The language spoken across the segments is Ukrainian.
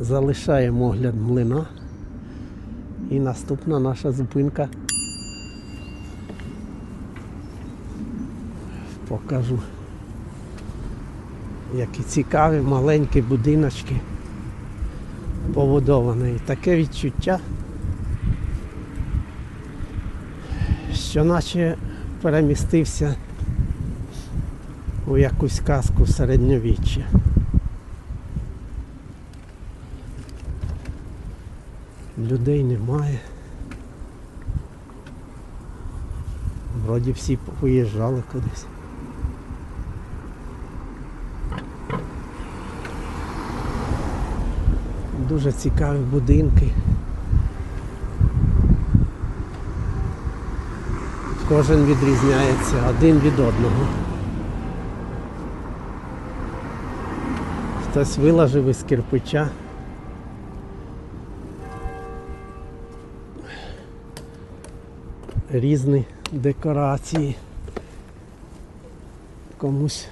Залишаємо огляд млина. І наступна наша зупинка. Покажу. Які цікаві маленькі будиночки побудовані. І таке відчуття, що наче перемістився у якусь казку середньовіччя. Людей немає. Вроді всі поїжджали кудись. Дуже цікаві будинки. Кожен відрізняється один від одного. Хтось виложив із кирпича. Різні декорації. Комусь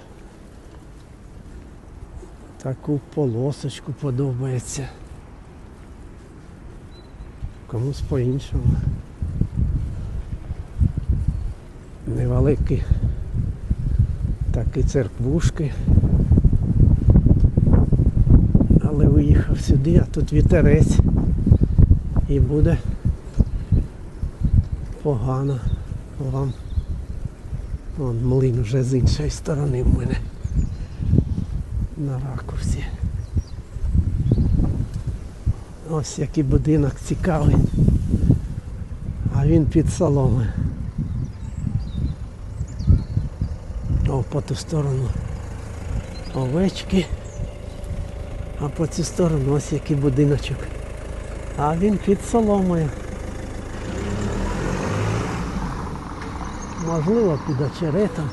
таку полосочку подобається. Комусь по-іншому. Невеликі такі церквушки. Але виїхав сюди, а тут вітерець і буде погано вам. Вон млин вже з іншої сторони в мене на ракурсі. Ось який будинок цікавий. А він під соломи. О, по ту сторону овечки. А по цю сторону ось який будиночок. А він під соломою. Можливо, під очеретом.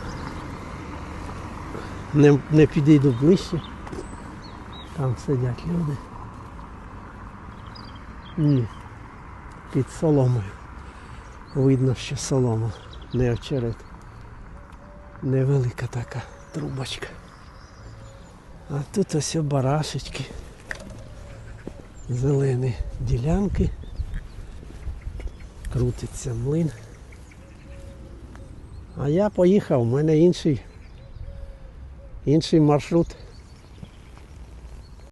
Не, не підійду ближче. Там сидять люди. Ні. Під соломою. Видно, що солома, не очерет. Невелика така трубочка. А тут ось барашечки. Зелені ділянки. Крутиться млин. А я поїхав, у мене інший, інший маршрут.